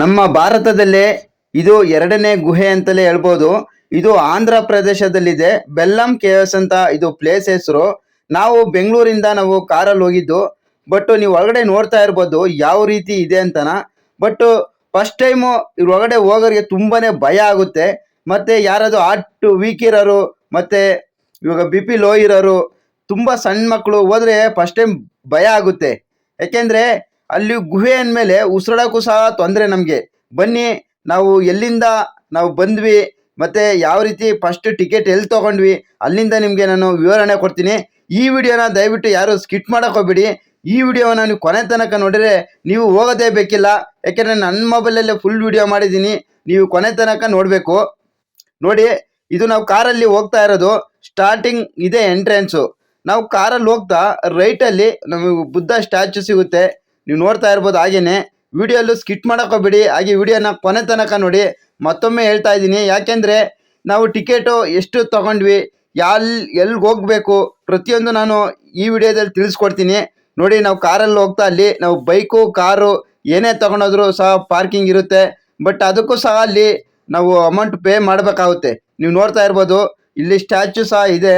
ನಮ್ಮ ಭಾರತದಲ್ಲೇ ಇದು ಎರಡನೇ ಗುಹೆ ಅಂತಲೇ ಹೇಳ್ಬೋದು. ಇದು ಆಂಧ್ರ ಪ್ರದೇಶದಲ್ಲಿದೆ. ಬೆಲ್ಲಂ ಕೆಎಸ್ ಅಂತ ಇದು ಪ್ಲೇಸ್ ಹೆಸರು. ನಾವು ಬೆಂಗಳೂರಿಂದ ನಾವು ಕಾರಲ್ಲಿ ಹೋಗಿದ್ದು. ಬಟ್ ನೀವು ಒಳಗಡೆ ನೋಡ್ತಾ ಇರ್ಬೋದು ಯಾವ ರೀತಿ ಇದೆ ಅಂತನ. ಬಟ್ ಫಸ್ಟ್ ಟೈಮು ಇವ್ರ ಒಳಗಡೆ ಹೋಗೋರಿಗೆ ತುಂಬಾನೇ ಭಯ ಆಗುತ್ತೆ. ಮತ್ತೆ ಯಾರಾದ್ರು ಆಟ್ ವೀಕ್ ಇರೋರು ಮತ್ತೆ ಇವಾಗ ಬಿ ಪಿ ಲೋ ಇರೋರು ತುಂಬಾ ಸಣ್ಣ ಮಕ್ಕಳು ಹೋದ್ರೆ ಫಸ್ಟ್ ಟೈಮ್ ಭಯ ಆಗುತ್ತೆ. ಯಾಕೆಂದ್ರೆ ಅಲ್ಲಿ ಗುಹೆ ಅಂದಮೇಲೆ ಉಸಿರಾಡೋಕ್ಕೂ ಸಹ ತೊಂದರೆ ನಮಗೆ. ಬನ್ನಿ, ನಾವು ಎಲ್ಲಿಂದ ನಾವು ಬಂದ್ವಿ, ಮತ್ತು ಯಾವ ರೀತಿ ಫಸ್ಟ್ ಟಿಕೆಟ್ ಎಲ್ಲಿ ತೊಗೊಂಡ್ವಿ, ಅಲ್ಲಿಂದ ನಿಮಗೆ ನಾನು ವಿವರಣೆ ಕೊಡ್ತೀನಿ. ಈ ವಿಡಿಯೋನ ದಯವಿಟ್ಟು ಯಾರು ಸ್ಕಿಟ್ ಮಾಡೋಕ್ಕೆ ಹೋಗ್ಬೇಡಿ. ಈ ವಿಡಿಯೋನ ನೀವು ಕೊನೆ ತನಕ ನೋಡಿದರೆ ನೀವು ಹೋಗೋದೇ ಬೇಕಿಲ್ಲ. ಯಾಕೆಂದರೆ ನನ್ನ ಮೊಬೈಲಲ್ಲೇ ಫುಲ್ ವಿಡಿಯೋ ಮಾಡಿದ್ದೀನಿ. ನೀವು ಕೊನೆ ತನಕ ನೋಡಬೇಕು. ನೋಡಿ, ಇದು ನಾವು ಕಾರಲ್ಲಿ ಹೋಗ್ತಾ ಇರೋದು. ಸ್ಟಾರ್ಟಿಂಗ್ ಇದೆ ಎಂಟ್ರೆನ್ಸು ನಾವು ಕಾರಲ್ಲಿ ಹೋಗ್ತಾ ರೈಟಲ್ಲಿ ನಮಗೆ ಬುದ್ಧ ಸ್ಟ್ಯಾಚು ಸಿಗುತ್ತೆ. ನೀವು ನೋಡ್ತಾ ಇರ್ಬೋದು ಹಾಗೇನೆ ವಿಡಿಯೋಲ್ಲೂ ಸ್ಕಿಟ್ ಮಾಡೋಕ್ಕೋಗ್ಬೇಡಿ ಹಾಗೆ ವಿಡಿಯೋನ ಕೊನೆ ತನಕ ನೋಡಿ. ಮತ್ತೊಮ್ಮೆ ಹೇಳ್ತಾ ಇದ್ದೀನಿ, ಯಾಕೆಂದರೆ ನಾವು ಟಿಕೆಟು ಎಷ್ಟು ತಗೊಂಡ್ವಿ, ಯಾಲ್ ಎಲ್ಲಿಗೆ ಹೋಗಬೇಕು ಪ್ರತಿಯೊಂದು ನಾನು ಈ ವಿಡಿಯೋದಲ್ಲಿ ತಿಳಿಸ್ಕೊಡ್ತೀನಿ. ನೋಡಿ, ನಾವು ಕಾರಲ್ಲಿ ಹೋಗ್ತಾ ಅಲ್ಲಿ, ನಾವು ಬೈಕು, ಕಾರು ಏನೇ ತಗೊಂಡೋದ್ರು ಸಹ ಪಾರ್ಕಿಂಗ್ ಇರುತ್ತೆ. ಬಟ್ ಅದಕ್ಕೂ ಸಹ ಅಲ್ಲಿ ನಾವು ಅಮೌಂಟ್ ಪೇ ಮಾಡಬೇಕಾಗುತ್ತೆ. ನೀವು ನೋಡ್ತಾ ಇರ್ಬೋದು, ಇಲ್ಲಿ ಸ್ಟ್ಯಾಚು ಸಹ ಇದೆ.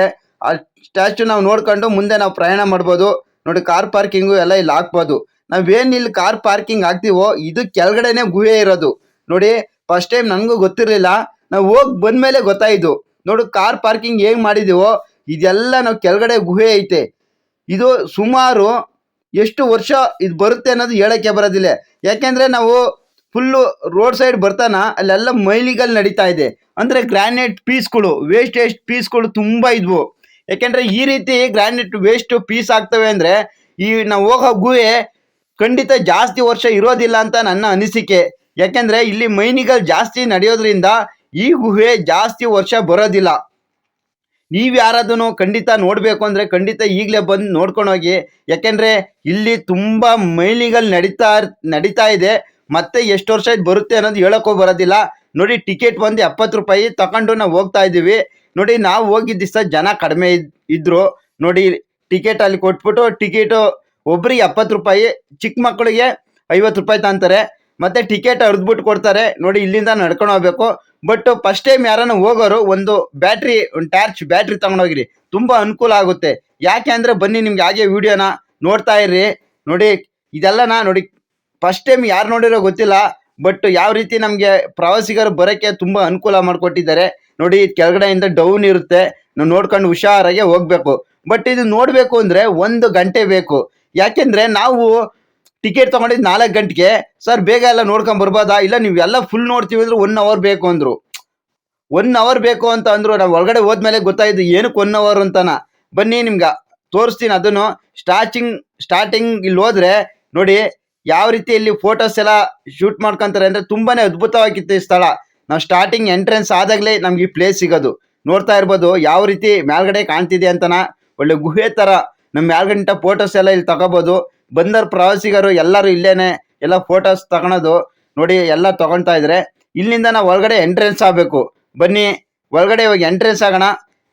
ಆ ಸ್ಟ್ಯಾಚು ನಾವು ನೋಡ್ಕೊಂಡು ಮುಂದೆ ನಾವು ಪ್ರಯಾಣ ಮಾಡ್ಬೋದು. ನೋಡಿ, ಕಾರ್ ಪಾರ್ಕಿಂಗು ಎಲ್ಲ ಇಲ್ಲಿ ಹಾಕ್ಬೋದು. ನಾವೇನ್ ಇಲ್ಲಿ ಕಾರ್ ಪಾರ್ಕಿಂಗ್ ಹಾಕ್ತಿವೋ, ಇದು ಕೆಳಗಡೆನೆ ಗುಹೆ ಇರೋದು. ನೋಡಿ ಫಸ್ಟ್ ಟೈಮ್ ನನಗೂ ಗೊತ್ತಿರಲಿಲ್ಲ. ನಾವು ಹೋಗಿ ಬಂದ್ಮೇಲೆ ಗೊತ್ತಾಯಿತು. ನೋಡು, ಕಾರ್ ಪಾರ್ಕಿಂಗ್ ಹೇಗೆ ಮಾಡಿದೀವೋ, ಇದೆಲ್ಲ ನಾವು ಕೆಳಗಡೆ ಗುಹೆ ಐತೆ. ಇದು ಸುಮಾರು ಎಷ್ಟು ವರ್ಷ ಇದು ಬರುತ್ತೆ ಅನ್ನೋದು ಹೇಳಕ್ಕೆ ಬರೋದಿಲ್ಲ. ಯಾಕೆಂದರೆ ನಾವು ಫುಲ್ಲು ರೋಡ್ ಸೈಡ್ ಬರ್ತಾನ, ಅಲ್ಲೆಲ್ಲ ಮೈಲಿಗಲ್ಲಿ ನಡೀತಾ ಇದೆ. ಅಂದ್ರೆ ಗ್ರಾನೈಟ್ ಪೀಸ್ಗಳು ವೇಸ್ಟೇಜ್ ಪೀಸ್ಗಳು ತುಂಬಾ ಇದ್ವು. ಯಾಕೆಂದರೆ ಈ ರೀತಿ ಗ್ರಾನೈಟ್ ವೇಸ್ಟ್ ಪೀಸ್ ಆಗ್ತವೆ ಅಂದ್ರೆ, ಈ ನಾವು ಹೋಗೋ ಗುಹೆ ಖಂಡಿತ ಜಾಸ್ತಿ ವರ್ಷ ಇರೋದಿಲ್ಲ ಅಂತ ನನ್ನ ಅನಿಸಿಕೆ. ಯಾಕೆಂದ್ರೆ ಇಲ್ಲಿ ಮೈನಿಗಳು ಜಾಸ್ತಿ ನಡೆಯೋದ್ರಿಂದ ಈ ಗುಹೆ ಜಾಸ್ತಿ ವರ್ಷ ಬರೋದಿಲ್ಲ. ನೀವು ಯಾರಾದನು ಖಂಡಿತ ನೋಡ್ಬೇಕು ಅಂದ್ರೆ ಖಂಡಿತ ಈಗಲೇ ಬಂದು ನೋಡ್ಕೊಂಡು ಹೋಗಿ ಯಾಕೆಂದ್ರೆ ಇಲ್ಲಿ ತುಂಬಾ ಮೈಲಿಗಳು ನಡೀತಾ ನಡೀತಾ ಇದೆ. ಮತ್ತೆ ಎಷ್ಟು ವರ್ಷ ಬರುತ್ತೆ ಅನ್ನೋದು ಹೇಳೋಕ್ಕೂ ಬರೋದಿಲ್ಲ. ನೋಡಿ ಟಿಕೆಟ್ ಬಂದು ಎಪ್ಪತ್ತು ರೂಪಾಯಿ ತಗೊಂಡು ನಾವು ಹೋಗ್ತಾ ಇದ್ದೀವಿ. ನೋಡಿ ನಾವು ಹೋಗಿದ್ದ ಜನ ಕಡಿಮೆ ಇದ್ದರು ನೋಡಿ ಟಿಕೆಟ್ ಅಲ್ಲಿ ಕೊಟ್ಬಿಟ್ಟು ಟಿಕೆಟು ಒಬ್ರಿಗೆ ಎಪ್ಪತ್ತು ರೂಪಾಯಿ, ಚಿಕ್ಕ ಮಕ್ಕಳಿಗೆ ಐವತ್ತು ರೂಪಾಯಿ ತಾಂತಾರೆ. ಮತ್ತೆ ಟಿಕೆಟ್ ಅರ್ದ್ಬಿಟ್ಟು ಕೊಡ್ತಾರೆ. ನೋಡಿ, ಇಲ್ಲಿಂದ ನಡ್ಕೊಂಡು ಹೋಗ್ಬೇಕು. ಬಟ್ ಫಸ್ಟ್ ಟೈಮ್ ಯಾರನ್ನ ಹೋಗೋರು ಒಂದು ಬ್ಯಾಟ್ರಿ ಒಂದು ಟಾರ್ಚ್ ಬ್ಯಾಟ್ರಿ ತಗೊಂಡೋಗಿರಿ ತುಂಬಾ ಅನುಕೂಲ ಆಗುತ್ತೆ. ಯಾಕೆ ಅಂದ್ರೆ ಬನ್ನಿ ನಿಮ್ಗೆ ಹಾಗೆ ವಿಡಿಯೋನ ನೋಡ್ತಾ ಇರ್ರಿ. ನೋಡಿ, ಇದೆಲ್ಲನ ನೋಡಿ ಫಸ್ಟ್ ಟೈಮ್ ಯಾರು ನೋಡಿರೋ ಗೊತ್ತಿಲ್ಲ. ಬಟ್ ಯಾವ ರೀತಿ ನಮಗೆ ಪ್ರವಾಸಿಗರು ಬರೋಕ್ಕೆ ತುಂಬಾ ಅನುಕೂಲ ಮಾಡಿಕೊಟ್ಟಿದ್ದಾರೆ. ನೋಡಿ, ಕೆಳಗಡೆಯಿಂದ ಡೌನ್ ಇರುತ್ತೆ. ನಾವು ನೋಡ್ಕೊಂಡು ಹುಷಾರಾಗೆ ಹೋಗ್ಬೇಕು. ಬಟ್ ಇದು ನೋಡಬೇಕು ಅಂದ್ರೆ ಒಂದು ಗಂಟೆ ಬೇಕು. ಯಾಕೆಂದ್ರೆ ನಾವು ಟಿಕೆಟ್ ತಗೊಂಡಿದ್ ನಾಲ್ಕು ಗಂಟೆಗೆ, ಸರ್, ಬೇಗ ಎಲ್ಲ ನೋಡ್ಕೊಂಡ್ ಬರ್ಬೋದಾ? ಇಲ್ಲ, ನೀವು ಎಲ್ಲ ಫುಲ್ ನೋಡ್ತೀವಿ ಅಂದ್ರೆ ಒನ್ ಅವರ್ ಬೇಕು ಅಂದ್ರು. ಒನ್ ಅವರ್ ಬೇಕು ಅಂತ ಅಂದ್ರು, ನಾವು ಒಳಗಡೆ ಹೋದ್ಮೇಲೆ ಗೊತ್ತಾಯ್ತು ಏನಕ್ಕೆ ಒನ್ ಅವರ್ ಅಂತಾನ. ಬನ್ನಿ ನಿಮ್ಗೆ, ತೋರಿಸ್ತೀನಿ ಅದನ್ನು. ಸ್ಟಾರ್ಟಿಂಗ್ ಸ್ಟಾರ್ಟಿಂಗ್ ಇಲ್ಲಿ ಹೋದ್ರೆ, ನೋಡಿ, ಯಾವ ರೀತಿ ಇಲ್ಲಿ ಫೋಟೋಸ್ ಎಲ್ಲ ಶೂಟ್ ಮಾಡ್ಕೊಂತಾರೆ ಅಂದ್ರೆ ತುಂಬಾನೇ ಅದ್ಭುತವಾಗಿತ್ತು ಈ ಸ್ಥಳ. ನಾವು ಸ್ಟಾರ್ಟಿಂಗ್ ಎಂಟ್ರೆನ್ಸ್ ಆದಾಗಲೇ ನಮ್ಗೆ ಈ ಪ್ಲೇಸ್ ಸಿಗೋದು. ನೋಡ್ತಾ ಇರ್ಬೋದು, ಯಾವ ರೀತಿ ಮೇಲ್ಗಡೆ ಕಾಣ್ತಿದೆ ಅಂತನ. ಒಳ್ಳೆ ಗುಹೆ ತರ ನಮ್ಮ ಯಾರ್ಗಂಟ ಫೋಟೋಸ್ ಎಲ್ಲ ಇಲ್ಲಿ ತಗೋಬಹುದು ಬಂದರ್ ಪ್ರವಾಸಿಗರು ಎಲ್ಲರೂ ಇಲ್ಲೇನೆ ಎಲ್ಲ ಫೋಟೋಸ್ ತಗೊಳೋದು ನೋಡಿ ಎಲ್ಲ ತಗೊಂತಾ ಇದ್ರೆ ಇಲ್ಲಿಂದ ನಾವು ಒಳಗಡೆ ಎಂಟ್ರೆನ್ಸ್ ಆಗಬೇಕು. ಬನ್ನಿ ಒಳಗಡೆ ಇವಾಗ ಎಂಟ್ರೆನ್ಸ್ ಆಗೋಣ.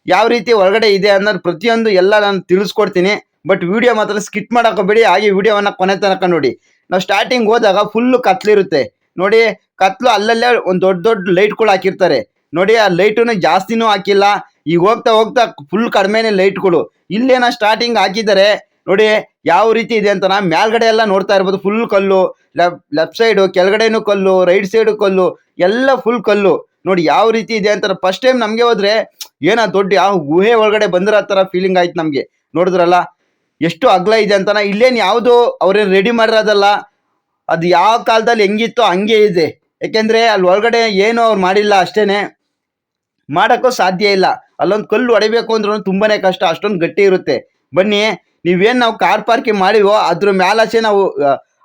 ಯಾವ ರೀತಿ ಒಳಗಡೆ ಇದೆ ಅನ್ನೋದು ಪ್ರತಿಯೊಂದು ಎಲ್ಲ ನಾನು ತಿಳಿಸ್ಕೊಡ್ತೀನಿ. ಬಟ್ ವಿಡಿಯೋ ಮಾತ್ರ ಸ್ಕಿಟ್ ಮಾಡೋಕೋಬೇಡಿ ಹಾಗೆ ವಿಡಿಯೋವನ್ನ ಕೊನೆ ತನಕ ನೋಡಿ. ನಾವು ಸ್ಟಾರ್ಟಿಂಗ್ ಹೋದಾಗ ಫುಲ್ಲು ಕತ್ಲಿರುತ್ತೆ. ನೋಡಿ, ಕತ್ಲು ಅಲ್ಲಲ್ಲೇ ಒಂದು ದೊಡ್ಡ ದೊಡ್ಡ ಲೈಟ್ಗಳು ಹಾಕಿರ್ತಾರೆ. ನೋಡಿ, ಆ ಲೈಟನ್ನು ಜಾಸ್ತಿನೂ ಹಾಕಿಲ್ಲ. ಈಗ ಹೋಗ್ತಾ ಹೋಗ್ತಾ ಫುಲ್ ಕಡಿಮೆನೆ ಲೈಟ್ಗಳು ಇಲ್ಲೇನ ಸ್ಟಾರ್ಟಿಂಗ್ ಹಾಕಿದ್ದಾರೆ, ನೋಡಿ ಯಾವ ರೀತಿ ಇದೆ ಅಂತ ನಾ ಮೇಲ್ಗಡೆ ಎಲ್ಲ ನೋಡ್ತಾ ಇರ್ಬೋದು. ಫುಲ್ ಕಲ್ಲು ಲೆಫ್ಟ್ ಸೈಡು ಕೆಳಗಡೆನೂ ಕಲ್ಲು ರೈಟ್ ಸೈಡು ಕಲ್ಲು, ಎಲ್ಲ ಫುಲ್ ಕಲ್ಲು. ನೋಡಿ ಯಾವ ರೀತಿ ಇದೆ ಅಂತ ಫಸ್ಟ್ ಟೈಮ್ ನಮಗೆ ಹೋದ್ರೆ ಏನ ದೊಡ್ಡ ಯಾವ ಗುಹೆ ಒಳಗಡೆ ಬಂದಿರೋ ಥರ ಫೀಲಿಂಗ್ ಆಯ್ತು ನಮಗೆ. ನೋಡಿದ್ರಲ್ಲ, ಎಷ್ಟು ಅಗ್ಲ ಇದೆ ಅಂತಾನ ಇಲ್ಲೇನು ಯಾವುದು ಅವ್ರೇನು ರೆಡಿ ಮಾಡಿರೋದಲ್ಲ, ಅದು ಯಾವ ಕಾಲದಲ್ಲಿ ಹೆಂಗಿತ್ತೋ ಹಂಗೆ ಇದೆ. ಯಾಕೆಂದ್ರೆ ಅಲ್ಲಿ ಒಳಗಡೆ ಏನು ಅವ್ರು ಮಾಡಿಲ್ಲ ಅಷ್ಟೇನೆ. ಮಾಡೋಕ್ಕೂ ಸಾಧ್ಯ ಇಲ್ಲ. ಅಲ್ಲೊಂದು ಕಲ್ಲು ಹೊಡಿಬೇಕು ಅಂದ್ರೂ ತುಂಬಾನೇ ಕಷ್ಟ, ಅಷ್ಟೊಂದು ಗಟ್ಟಿ ಇರುತ್ತೆ. ಬನ್ನಿ, ನೀವೇನ್ ನಾವು ಕಾರ್ ಪಾರ್ಕಿಂಗ್ ಮಾಡಿವೋ ಅದ್ರ ಮೇಲಾಚೆ ನಾವು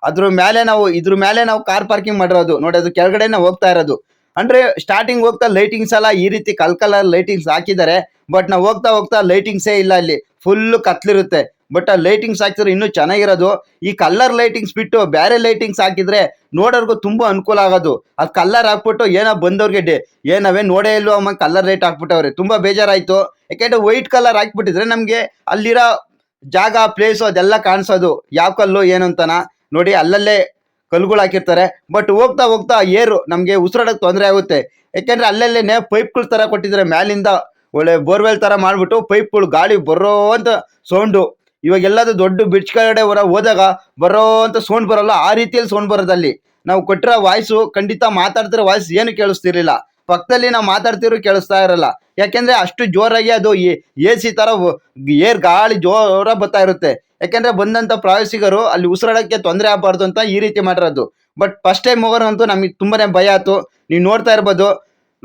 ಅದ್ರ ಮೇಲೆ ನಾವು, ಇದ್ರ ಮೇಲೆ ನಾವು ಕಾರ್ ಪಾರ್ಕಿಂಗ್ ಮಾಡಿರೋದು. ನೋಡಿ, ಅದು ಕೆಳಗಡೆನೆ ಹೋಗ್ತಾ ಇರೋದು. ಅಂದ್ರೆ ಸ್ಟಾರ್ಟಿಂಗ್ ಹೋಗ್ತಾ ಲೈಟಿಂಗ್ಸ್ ಎಲ್ಲ ಈ ರೀತಿ ಕಲ್ ಕಲರ್ ಲೈಟಿಂಗ್ಸ್ ಹಾಕಿದ್ದಾರೆ ಬಟ್ ನಾವು ಹೋಗ್ತಾ ಹೋಗ್ತಾ ಲೈಟಿಂಗ್ಸೇ ಇಲ್ಲ ಅಲ್ಲಿ. ಫುಲ್ ಕತ್ಲಿರುತ್ತೆ. ಬಟ್ ಆ ಲೈಟಿಂಗ್ಸ್ ಹಾಕಿದ್ರೆ ಇನ್ನೂ ಚೆನ್ನಾಗಿರೋದು. ಈ ಕಲ್ಲರ್ ಲೈಟಿಂಗ್ಸ್ ಬಿಟ್ಟು ಬೇರೆ ಲೈಟಿಂಗ್ಸ್ ಹಾಕಿದ್ರೆ ನೋಡೋರ್ಗೂ ತುಂಬ ಅನುಕೂಲ ಆಗೋದು. ಅದು ಕಲ್ಲರ್ ಹಾಕ್ಬಿಟ್ಟು ಏನೋ ಬಂದವ್ರಿಗೆ ಡೇ ಏನವೇ ನೋಡೇ ಇಲ್ವೋ ಅಮ್ಮ ಕಲರ್ ಲೈಟ್ ಹಾಕ್ಬಿಟ್ಟವ್ರೆ. ತುಂಬ ಬೇಜಾರಾಯಿತು. ಯಾಕೆಂದ್ರೆ ವೈಟ್ ಕಲರ್ ಹಾಕ್ಬಿಟ್ಟಿದ್ರೆ ನಮಗೆ ಅಲ್ಲಿರೋ ಜಾಗ ಪ್ಲೇಸು ಅದೆಲ್ಲ ಕಾಣಿಸೋದು. ಯಾವ ಕಲ್ಲು, ಏನು ಅಂತನ. ನೋಡಿ, ಅಲ್ಲಲ್ಲೇ ಕಲ್ಗಳು ಹಾಕಿರ್ತಾರೆ. ಬಟ್ ಹೋಗ್ತಾ ಹೋಗ್ತಾ ಏರು ನಮಗೆ ಉಸಿರಾಡಕ್ಕೆ ತೊಂದರೆ ಆಗುತ್ತೆ. ಯಾಕೆಂದ್ರೆ ಅಲ್ಲಲ್ಲೇ ಪೈಪ್ಗಳ ತರ ಕೊಟ್ಟಿದ್ದಾರೆ ಮ್ಯಾಲಿಂದ ಒಳ್ಳೆ ಬೋರ್ವೆಲ್ ತರ ಮಾಡ್ಬಿಟ್ಟು ಪೈಪ್ಗಳು ಗಾಳಿ ಬರೋ ಅಂತ ಸೌಂಡು ಇವಾಗ ಎಲ್ಲಾದ್ರೂ ದೊಡ್ಡ ಬ್ರಿಡ್ಜ್ ಕಡೆ ಹೊರ ಹೋದಾಗ ಬರೋ ಅಂತ ಸೌಂಡ್ ಬರಲ್ಲ, ಆ ರೀತಿಯಲ್ಲಿ ಸೌಂಡ್ ಬರೋದಲ್ಲಿ ನಾವು ಕೊಟ್ಟಿರೋ ವಾಯ್ಸು ಖಂಡಿತ ಮಾತಾಡ್ತಿರೋ ವಾಯ್ಸ್ ಏನು ಕೇಳಿಸ್ತಿರ್ಲಿಲ್ಲ. ಪಕ್ಕದಲ್ಲಿ ನಾವು ಮಾತಾಡ್ತಿರೋ ಕೇಳಿಸ್ತಾ ಇರಲ್ಲ. ಯಾಕೆಂದ್ರೆ ಅಷ್ಟು ಜೋರಾಗಿ ಅದು ಎ ಸಿ ತರ ಏರ್ ಗಾಳಿ ಜೋರ ಬರ್ತಾ ಇರುತ್ತೆ. ಯಾಕೆಂದ್ರೆ ಬಂದಂತ ಪ್ರವಾಸಿಗರು ಅಲ್ಲಿ ಉಸಿರಾಡಕ್ಕೆ ತೊಂದರೆ ಆಗಬಾರ್ದು ಅಂತ ಈ ರೀತಿ ಮಾಡಿರೋದು. ಬಟ್ ಫಸ್ಟ್ ಟೈಮ್ ಹೋಗೋರಂತೂ ನಮಗೆ ತುಂಬಾನೇ ಭಯ ಆಯ್ತು. ನೀವು ನೋಡ್ತಾ ಇರ್ಬೋದು.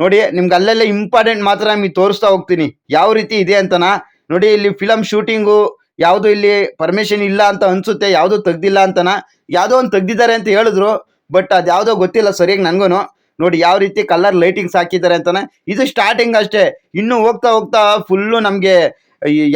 ನೋಡಿ, ನಿಮ್ಗೆ ಅಲ್ಲೆಲ್ಲ ಇಂಪಾರ್ಟೆಂಟ್ ಮಾತ್ರ ನಿಮಗೆ ತೋರಿಸ್ತಾ ಹೋಗ್ತೀನಿ. ಯಾವ ರೀತಿ ಇದೆ ಅಂತನಾ? ನೋಡಿ, ಇಲ್ಲಿ ಫಿಲಮ್ ಶೂಟಿಂಗು ಯಾವುದು ಇಲ್ಲಿ ಪರ್ಮಿಷನ್ ಇಲ್ಲ ಅಂತ ಅನ್ಸುತ್ತೆ, ಯಾವುದು ತೆಗ್ದಿಲ್ಲ ಅಂತನ ಯಾವುದೋ ಒಂದು ತೆಗ್ದಿದ್ದಾರೆ ಅಂತ ಹೇಳಿದ್ರು ಬಟ್ ಅದು ಯಾವುದೋ ಗೊತ್ತಿಲ್ಲ ಸರಿಯಾಗಿ ನನಗೂ ನೋಡಿ ಯಾವ ರೀತಿ ಕಲರ್ ಲೈಟಿಂಗ್ಸ್ ಹಾಕಿದ್ದಾರೆ ಅಂತಾನೆ. ಇದು ಸ್ಟಾರ್ಟಿಂಗ್ ಅಷ್ಟೇ. ಇನ್ನು ಹೋಗ್ತಾ ಹೋಗ್ತಾ ಫುಲ್ಲು ನಮಗೆ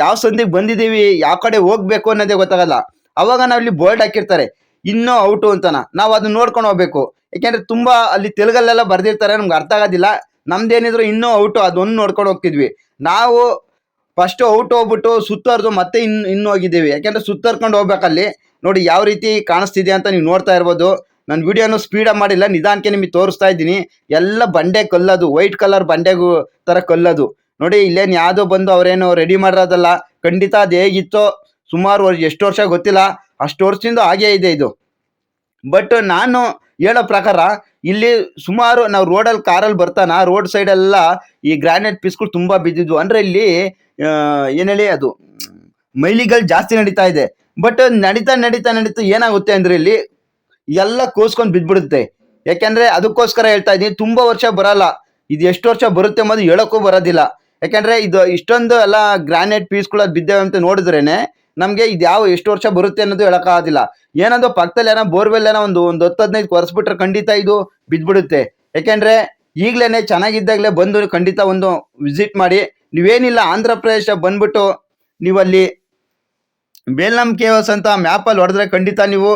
ಯಾವ ಸಂದಿಗೆ ಬಂದಿದ್ದೀವಿ, ಯಾವ ಕಡೆ ಹೋಗ್ಬೇಕು ಅನ್ನೋದೇ ಗೊತ್ತಾಗಲ್ಲ. ಅವಾಗ ನಾವು ಇಲ್ಲಿ ಬೋರ್ಡ್ ಹಾಕಿರ್ತಾರೆ. ಇನ್ನೂ ಔಟು ಅಂತನ. ನಾವು ಅದನ್ನ ನೋಡ್ಕೊಂಡು ಹೋಗ್ಬೇಕು. ಯಾಕೆಂದ್ರೆ ತುಂಬಾ ಅಲ್ಲಿ ತೆಲುಗಲ್ಲೆಲ್ಲ ಬರ್ದಿರ್ತಾರೆ, ನಮ್ಗೆ ಅರ್ಥ ಆಗೋದಿಲ್ಲ. ನಮ್ದೇನಿದ್ರು ಇನ್ನೂ ಔಟು, ಅದೊಂದು ನೋಡ್ಕೊಂಡು ಹೋಗ್ತಿದ್ವಿ. ನಾವು ಫಸ್ಟ್ ಔಟ್ ಹೋಗ್ಬಿಟ್ಟು ಸುತ್ತರ್ದು ಮತ್ತೆ ಇನ್, ಇನ್ನು ಹೋಗಿದ್ದೀವಿ. ಯಾಕೆಂದ್ರೆ ಸುತ್ತರ್ಕೊಂಡು ಹೋಗ್ಬೇಕಲ್ಲಿ. ನೋಡಿ ಯಾವ ರೀತಿ ಕಾಣಿಸ್ತಿದೆ ಅಂತ ನೀವು ನೋಡ್ತಾ ಇರ್ಬೋದು. ನನ್ನ ವಿಡಿಯೋನು ಸ್ಪೀಡ್ ಮಾಡಿಲ್ಲ, ನಿಧಾನಕ್ಕೆ ನಿಮಗೆ ತೋರಿಸ್ತಾ ಇದ್ದೀನಿ. ಎಲ್ಲ ಬಂಡೆ ಕಲ್ಲದು ವೈಟ್ ಕಲರ್ ಬಂಡೆಗೂ ತರ ಕಲ್ಲದು. ನೋಡಿ, ಇಲ್ಲೇನು ಯಾವುದೋ ಬಂದು ಅವರೇನು ರೆಡಿ ಮಾಡಿರೋದಲ್ಲ. ಖಂಡಿತ ಅದು ಹೇಗಿತ್ತೋ ಸುಮಾರು ವರ್ಷ, ಎಷ್ಟು ವರ್ಷ ಗೊತ್ತಿಲ್ಲ. ಅಷ್ಟು ವರ್ಷದಿಂದ ಹಾಗೇ ಇದೆ ಇದು. ಬಟ್ ನಾನು ಹೇಳೋ ಪ್ರಕಾರ, ಇಲ್ಲಿ ಸುಮಾರು ನಾವು ರೋಡಲ್ಲಿ ಕಾರಲ್ಲಿ ಬರ್ತಾನ ರೋಡ್ ಸೈಡೆಲ್ಲ ಈ ಗ್ರಾನೈಟ್ ಪೀಸ್ಗಳು ತುಂಬ ಬಿದ್ದಿದ್ವು. ಅಂದರೆ ಇಲ್ಲಿ ಏನ್ ಹೇಳಿ ಅದು? ಮೈಲಿಗಳು ಜಾಸ್ತಿ ನಡೀತಾ ಇದೆ. ಬಟ್ ನಡೀತಾ ನಡೀತಾ ನಡೀತಾ ಏನಾಗುತ್ತೆ ಅಂದ್ರೆ ಇಲ್ಲಿ ಎಲ್ಲ ಕೋಸ್ಕೊಂಡು ಬಿದ್ದ್ಬಿಡುತ್ತೆ ಯಾಕೆಂದ್ರೆ ಅದಕ್ಕೋಸ್ಕರ ಹೇಳ್ತಾ ಇದ್ದೀನಿ, ತುಂಬಾ ವರ್ಷ ಬರಲ್ಲ. ಇದು ಎಷ್ಟು ವರ್ಷ ಬರುತ್ತೆ ಅನ್ನೋದು ಹೇಳೋಕ್ಕೂ ಬರೋದಿಲ್ಲ. ಯಾಕೆಂದ್ರೆ ಇದು ಇಷ್ಟೊಂದು ಎಲ್ಲ ಗ್ರಾನೈಟ್ ಪೀಸ್ಗಳು ಬಿದ್ದೇವೆ ಅಂತ ನೋಡಿದ್ರೇನೆ ನಮಗೆ ಇದು ಯಾವ ಎಷ್ಟು ವರ್ಷ ಬರುತ್ತೆ ಅನ್ನೋದು ಹೇಳೋಕ್ಕಾಗೋದಿಲ್ಲ. ಏನಂದ್ರೆ ಪಕ್ಕದಲ್ಲಿ ಏನೋ ಬೋರ್ವೆಲ್ ಏನೋ ಒಂದು ಒಂದು ಹತ್ತು, ಹದಿನೈದು ಕೊರೆಸ್ಬಿಟ್ರೆ ಖಂಡಿತ ಇದು ಬಿದ್ದ್ಬಿಡುತ್ತೆ ಯಾಕೆಂದ್ರೆ ಈಗ್ಲೇನೆ ಚೆನ್ನಾಗಿದ್ದಾಗಲೇ ಬಂದು ಖಂಡಿತ ಒಂದು ವಿಸಿಟ್ ಮಾಡಿ ನೀವೇನಿಲ್ಲ ಆಂಧ್ರ ಪ್ರದೇಶ ಬಂದ್ಬಿಟ್ಟು ನೀವಲ್ಲಿ ಬೇಲ್ನಮ್ ಕೇವಸ್ ಅಂತ ಮ್ಯಾಪಲ್ಲಿ ಹೊಡೆದ್ರೆ ಖಂಡಿತ ನೀವು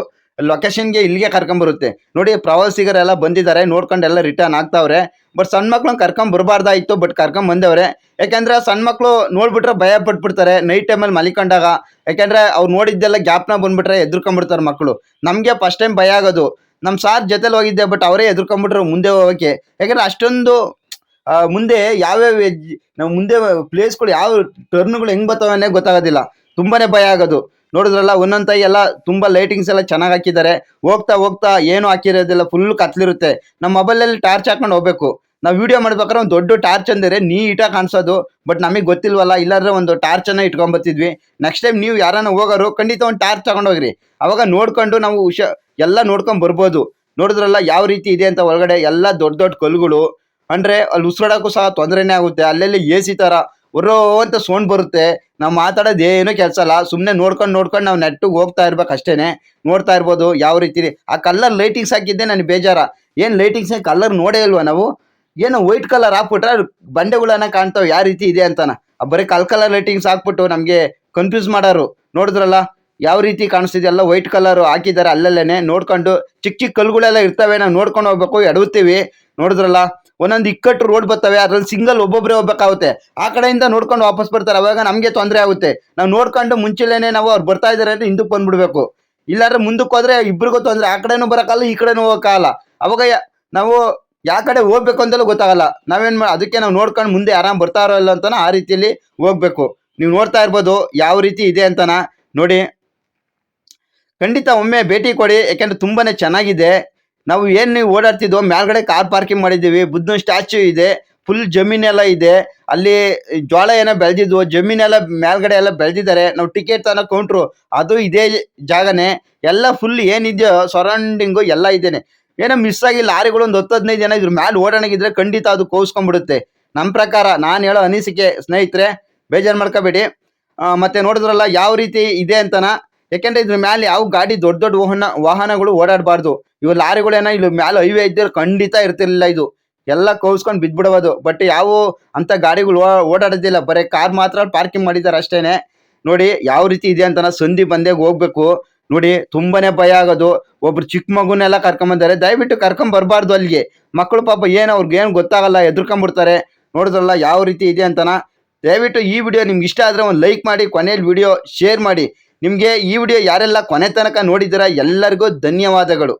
ಲೊಕೇಶನ್ಗೆ ಇಲ್ಲಿಗೆ ಕರ್ಕೊಂಬರುತ್ತೆ. ನೋಡಿ ಪ್ರವಾಸಿಗರೆಲ್ಲ ಬಂದಿದ್ದಾರೆ, ನೋಡ್ಕೊಂಡೆಲ್ಲ ರಿಟರ್ನ್ ಆಗ್ತಾವ್ರೆ. ಬಟ್ ಸಣ್ಣ ಮಕ್ಳನ್ನ ಕರ್ಕೊಂಡ್ ಬಟ್ ಕರ್ಕೊಂಡ್ ಬಂದವ್ರೆ. ಯಾಕೆಂದ್ರೆ ಸಣ್ಣ ಮಕ್ಳು ನೋಡ್ಬಿಟ್ರೆ ಭಯ ಪಟ್ಬಿಡ್ತಾರೆ ನೈಟ್ ಟೈಮಲ್ಲಿ ಮಲಿಕೊಂಡಾಗ. ಯಾಕೆಂದ್ರೆ ಅವ್ರು ನೋಡಿದ್ದೆಲ್ಲ ಗ್ಯಾಪ್ನ ಬಂದ್ಬಿಟ್ರೆ ಎದ್ರುಕೊಂಡ್ಬಿಡ್ತಾರೆ ಮಕ್ಕಳು ನಮಗೆ ಫಸ್ಟ್ ಟೈಮ್ ಭಯ ಆಗೋದು. ನಮ್ಮ ಸಾರ್ ಜೊತೆಲಿ ಹೋಗಿದ್ದೆ ಬಟ್ ಅವರೇ ಎದುರ್ಕೊಂಡ್ಬಿಟ್ರು ಮುಂದೆ ಹೋಗೋಕೆ. ಯಾಕಂದ್ರೆ ಅಷ್ಟೊಂದು ಮುಂದೆ ಯಾವ್ಯಾವ ನಾವು ಮುಂದೆ ಪ್ಲೇಸ್ಗಳು ಯಾವ ಟರ್ನ್ಗಳು ಹೆಂಗ್ ಬರ್ತಾವನ್ನೇ ಗೊತ್ತಾಗೋದಿಲ್ಲ. ತುಂಬಾನೇ ಭಯ ಆಗೋದು. ನೋಡಿದ್ರಲ್ಲ, ಒಂದೊಂದ್ ಎಲ್ಲ ತುಂಬಾ ಲೈಟಿಂಗ್ಸ್ ಎಲ್ಲ ಚೆನ್ನಾಗಿ ಹಾಕಿದ್ದಾರೆ. ಹೋಗ್ತಾ ಹೋಗ್ತಾ ಏನು ಹಾಕಿರೋದಿಲ್ಲ ಫುಲ್ ಕತ್ಲಿರುತ್ತೆ. ನಮ್ಮ ಮೊಬೈಲಲ್ಲಿ ಟಾರ್ಚ್ ಹಾಕೊಂಡು ಹೋಗ್ಬೇಕು. ನಾವು ವಿಡಿಯೋ ಮಾಡ್ಬೇಕಾದ್ರೆ ಒಂದು ದೊಡ್ಡ ಟಾರ್ಚ್ ಅಂದರೆ ನೀಟಾಗಿ ಕಾಣಿಸೋದು. ಬಟ್ ನಮಗೆ ಗೊತ್ತಿಲ್ವಲ್ಲ, ಇಲ್ಲಾಂದ್ರೆ ಒಂದು ಟಾರ್ಚನ್ನು ಇಟ್ಕೊಂಬರ್ತಿದ್ವಿ ನೆಕ್ಸ್ಟ್ ಟೈಮ್ ನೀವು ಯಾರನ್ನ ಹೋಗೋರು, ಖಂಡಿತ ಒಂದು ಟಾರ್ಚ್ ತಗೊಂಡೋಗ್ರಿ ಅವಾಗ ನೋಡ್ಕೊಂಡು ನಾವು ಹುಷ, ಎಲ್ಲ ನೋಡ್ಕೊಂಡ್ ಬರ್ಬೋದು. ನೋಡಿದ್ರಲ್ಲ, ಯಾವ ರೀತಿ ಇದೆ ಅಂತ ಒಳಗಡೆ ಎಲ್ಲ ದೊಡ್ಡ ದೊಡ್ಡ ಕಲ್ಲುಗಳು. ಅಂದ್ರೆ ಅಲ್ಲಿ ಉಸಿರಾಡಕ್ಕೂ ಸಹ ತೊಂದರೆನೇ ಆಗುತ್ತೆ. ಅಲ್ಲೆಲ್ಲಿ ಎ ಸಿ ತರ ಒರೋ ಅಂತ ಸೌಂಡ್ ಬರುತ್ತೆ. ನಾವು ಮಾತಾಡೋದು ಏನೂ ಕೆಲಸ ಅಲ್ಲ. ಸುಮ್ಮನೆ ನೋಡ್ಕೊಂಡು ನೋಡ್ಕೊಂಡು ನಾವು ನೆಟ್ಟಿಗೆ ಹೋಗ್ತಾ ಇರ್ಬೇಕು ಅಷ್ಟೇನೆ. ನೋಡ್ತಾ ಇರ್ಬೋದು ಯಾವ ರೀತಿ ಆ ಕಲರ್ ಲೈಟಿಂಗ್ಸ್ ಹಾಕಿದ್ದೆ ನನಗೆ ಬೇಜಾರ. ಏನು ಲೈಟಿಂಗ್ಸ್ ಕಲರ್ ನೋಡೇ ಇಲ್ವಾ ನಾವು? ಏನೋ ವೈಟ್ ಕಲರ್ ಹಾಕ್ಬಿಟ್ರೆ ಬಂಡೆಗಳನ್ನ ಕಾಣ್ತಾವೆ. ಯಾವ ರೀತಿ ಇದೆ ಅಂತಾನ. ಬರೀ ಕಲ್ ಕಲರ್ ಲೈಟಿಂಗ್ಸ್ ಹಾಕ್ಬಿಟ್ಟು ನಮಗೆ ಕನ್ಫ್ಯೂಸ್ ಮಾಡೋರು. ನೋಡಿದ್ರಲ್ಲ? ಯಾವ ರೀತಿ ಕಾಣಿಸ್ತಿದೆಯಲ್ಲ ವೈಟ್ ಕಲರ್ ಹಾಕಿದ್ದಾರೆ ಅಲ್ಲಲ್ಲೇ ನೋಡ್ಕೊಂಡು ಚಿಕ್ಕ ಚಿಕ್ಕ ಕಲ್ಲುಗಳೆಲ್ಲ ಇರ್ತವೆ. ನಾವು ನೋಡ್ಕೊಂಡು ಹೋಗ್ಬೇಕು ಎಡವುತ್ತೀವಿ ನೋಡಿದ್ರಲ್ಲ? ಒಂದೊಂದು ಇಕ್ಕಟ್ಟು ರೋಡ್ ಬರ್ತವೆ, ಅದ್ರಲ್ಲಿ ಸಿಂಗಲ್ ಒಬ್ಬೊಬ್ಬರೇ ಹೋಗ್ಬೇಕಾಗುತ್ತೆ. ಆ ಕಡೆಯಿಂದ ನೋಡ್ಕೊಂಡು ವಾಪಸ್ ಬರ್ತಾರೆ. ಅವಾಗ ನಮಗೆ ತೊಂದರೆ ಆಗುತ್ತೆ. ನಾವು ನೋಡ್ಕೊಂಡು ಮುಂಚೆಲೇನೆ ನಾವು ಅವ್ರು ಬರ್ತಾ ಇದಾರೆ ಅಂದ್ರೆ ಹಿಂದಕ್ಕೆ ಬಂದ್ಬಿಡ್ಬೇಕು. ಇಲ್ಲಾಂದ್ರೆ ಮುಂದಕ್ಕೆ ಹೋದ್ರೆ ಇಬ್ರಿಗೂ ತೊಂದರೆ. ಆ ಕಡೆನೂ ಬರೋಕ್ಕಲ್ಲ ಈ ಕಡೆನೂ ಹೋಗೋಕ್ಕಾಗಲ್ಲ. ಅವಾಗ ನಾವು ಯಾವ ಕಡೆ ಹೋಗ್ಬೇಕು ಅಂತಲೂ ಗೊತ್ತಾಗಲ್ಲ. ನಾವೇನ್ ಮಾಡಿ ಅದಕ್ಕೆ ನಾವು ನೋಡ್ಕೊಂಡು ಮುಂದೆ ಆರಾಮ್ ಬರ್ತಾರೋ ಇಲ್ಲ ಅಂತಾನ ಆ ರೀತಿಯಲ್ಲಿ ಹೋಗ್ಬೇಕು. ನೀವು ನೋಡ್ತಾ ಇರ್ಬೋದು ಯಾವ ರೀತಿ ಇದೆ ಅಂತಾನ. ನೋಡಿ. ಖಂಡಿತ ಒಮ್ಮೆ ಭೇಟಿ ಕೊಡಿ. ಯಾಕೆಂದ್ರೆ ತುಂಬಾನೇ ಚೆನ್ನಾಗಿದೆ. ನಾವು ಏನ್ ನೀವು ಓಡಾಡ್ತಿದ್ವೋ ಮೇಲ್ಗಡೆ ಕಾರ್ ಪಾರ್ಕಿಂಗ್ ಮಾಡಿದ್ದೀವಿ, ಬುದ್ಧನ ಸ್ಟ್ಯಾಚ್ಯೂ ಇದೆ, ಫುಲ್ ಜಮೀನೆಲ್ಲ ಇದೆ, ಅಲ್ಲಿ ಜೋಳ ಏನೋ ಬೆಳೆದಿದ್ವು, ಜಮೀನೆಲ್ಲ ಮೇಲ್ಗಡೆ ಎಲ್ಲ ಬೆಳೆದಿದ್ದಾರೆ, ನಾವು ಟಿಕೆಟ್ ತನಕ ಕೌಂಟ್ರು ಅದು ಇದೇ ಜಾಗನೇ, ಎಲ್ಲ ಫುಲ್ ಏನಿದೆಯೋ ಸರೌಂಡಿಂಗು ಎಲ್ಲ ಇದೇನೆ. ಏನೋ ಮಿಸ್ ಆಗಿ ಲಾರಿಗಳು ಒಂದು ಹತ್ತು ಹದಿನೈದು ಜನ ಇದ್ರ, ಮ್ಯಾಲ್ ಓಡಾಣಗಿದ್ರೆ ಖಂಡಿತ ಅದು ಕೋಸ್ಕೊಂಡ್ಬಿಡುತ್ತೆ. ನಮ್ಮ ಪ್ರಕಾರ ನಾನು ಹೇಳೋ ಅನಿಸಿಕೆ ಸ್ನೇಹಿತರೆ, ಬೇಜಾರು ಮಾಡ್ಕೋಬೇಡಿ. ಮತ್ತೆ ನೋಡಿದ್ರಲ್ಲ, ಯಾವ ರೀತಿ ಇದೆ ಅಂತನ? ಯಾಕೆಂದ್ರೆ ಇದ್ರ ಮೇಲೆ ಯಾವ ಗಾಡಿ ದೊಡ್ಡ ದೊಡ್ಡ ವಾಹನ, ವಾಹನಗಳು ಓಡಾಡಬಾರ್ದು. ಇವು ಲಾರಿಗಳೇನೋ ಇಲ್ಲಿ ಮೇಲೆ ಹೈವೇ ಇದ್ದರೆ ಖಂಡಿತ ಇರ್ತಿರ್ಲಿಲ್ಲ ಇದು. ಎಲ್ಲ ಕೌಸ್ಕೊಂಡು ಬಿದ್ಬಿಡಬಹುದು ಬಟ್ ಯಾವ ಅಂತ ಗಾಡಿಗಳು ಓಡಾಡೋದಿಲ್ಲ. ಬರೀ ಕಾರ್ ಮಾತ್ರ ಪಾರ್ಕಿಂಗ್ ಮಾಡಿದ್ದಾರೆ ಅಷ್ಟೇನೆ. ನೋಡಿ ಯಾವ ರೀತಿ ಇದೆ ಅಂತ ಸಂಧಿ ಬಂದಾಗ ಹೋಗ್ಬೇಕು. ನೋಡಿ ತುಂಬಾನೇ ಭಯ ಆಗೋದು. ಒಬ್ರು ಚಿಕ್ಕ ಮಗುನೆಲ್ಲ ಕರ್ಕೊಂಬಂದಾರೆ. ದಯವಿಟ್ಟು ಕರ್ಕೊಂಡ್ ಬರಬಾರ್ದು ಅಲ್ಲಿಗೆ. ಮಕ್ಕಳು ಪಾಪ ಏನು ಅವ್ರಿಗೆ ಏನು ಗೊತ್ತಾಗಲ್ಲ. ಎದುರ್ಕೊಂಡ್ಬಿಡ್ತಾರೆ ನೋಡಿದ್ರಲ್ಲ ಯಾವ ರೀತಿ ಇದೆ ಅಂತನ ದಯವಿಟ್ಟು ಈ ವಿಡಿಯೋ ನಿಮ್ಗೆ ಇಷ್ಟ ಆದರೆ ಒಂದು ಲೈಕ್ ಮಾಡಿ ಕೊನೆಯಲ್ಲಿ ವಿಡಿಯೋ ಶೇರ್ ಮಾಡಿ. ನಿಮಗೆ ಈ ವಿಡಿಯೋ ಯಾರೆಲ್ಲ ಕೊನೆ ತನಕ ನೋಡಿದ್ದೀರಾ ಎಲ್ಲರಿಗೂ ಧನ್ಯವಾದಗಳು.